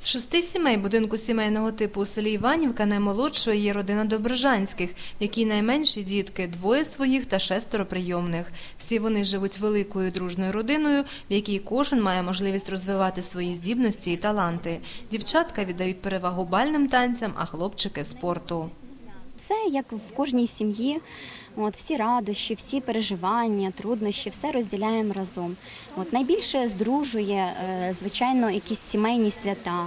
З шести сімей будинку сімейного типу у селі Іванівка наймолодшою є родина Доброжанських, в якій найменші дітки двоє своїх та шестеро прийомних. Всі вони живуть великою дружною родиною, в якій кожен має можливість розвивати свої здібності і таланти. Дівчатка віддають перевагу бальним танцям, а хлопчики спорту. Все як в кожній сім'ї. От всі радощі, всі переживання, труднощі, все розділяємо разом. От найбільше здружує, е, звичайно, якісь сімейні свята,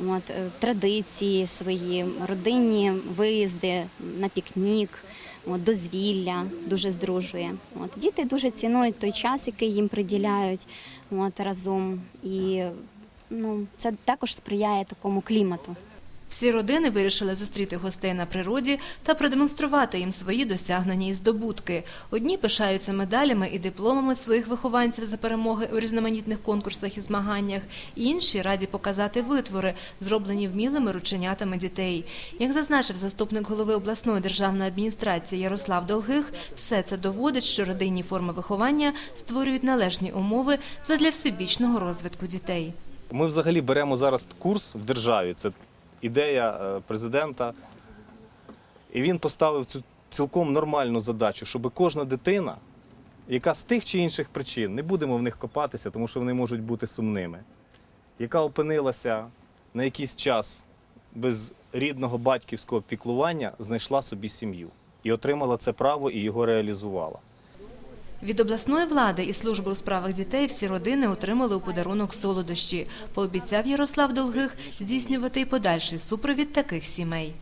от е, традиції свої, родинні виїзди на пікнік. От, дозвілля дуже здружує. От, діти дуже цінують той час, який їм приділяють от, разом. І ну, це також сприяє такому клімату. Всі родини вирішили зустріти гостей на природі та продемонструвати їм свої досягнення і здобутки. Одні пишаються медалями і дипломами своїх вихованців за перемоги у різноманітних конкурсах і змаганнях, інші раді показати витвори, зроблені вмілими рученятами дітей. Як зазначив заступник голови обласної державної адміністрації Ярослав Долгих, все це доводить, що родинні форми виховання створюють належні умови задля всебічного розвитку дітей. Ми взагалі беремо зараз курс в державі. Це ідея е, президента. І він поставив цю цілком нормальну задачу, щоб кожна дитина, яка з тих чи інших причин, не будемо в них копатися, тому що вони можуть бути сумними, яка опинилася на якийсь час без рідного батьківського піклування, знайшла собі сім'ю і отримала це право і його реалізувала. Від обласної влади і служби у справах дітей всі родини отримали у подарунок солодощі. Пообіцяв Ярослав Долгих здійснювати й подальший супровід таких сімей.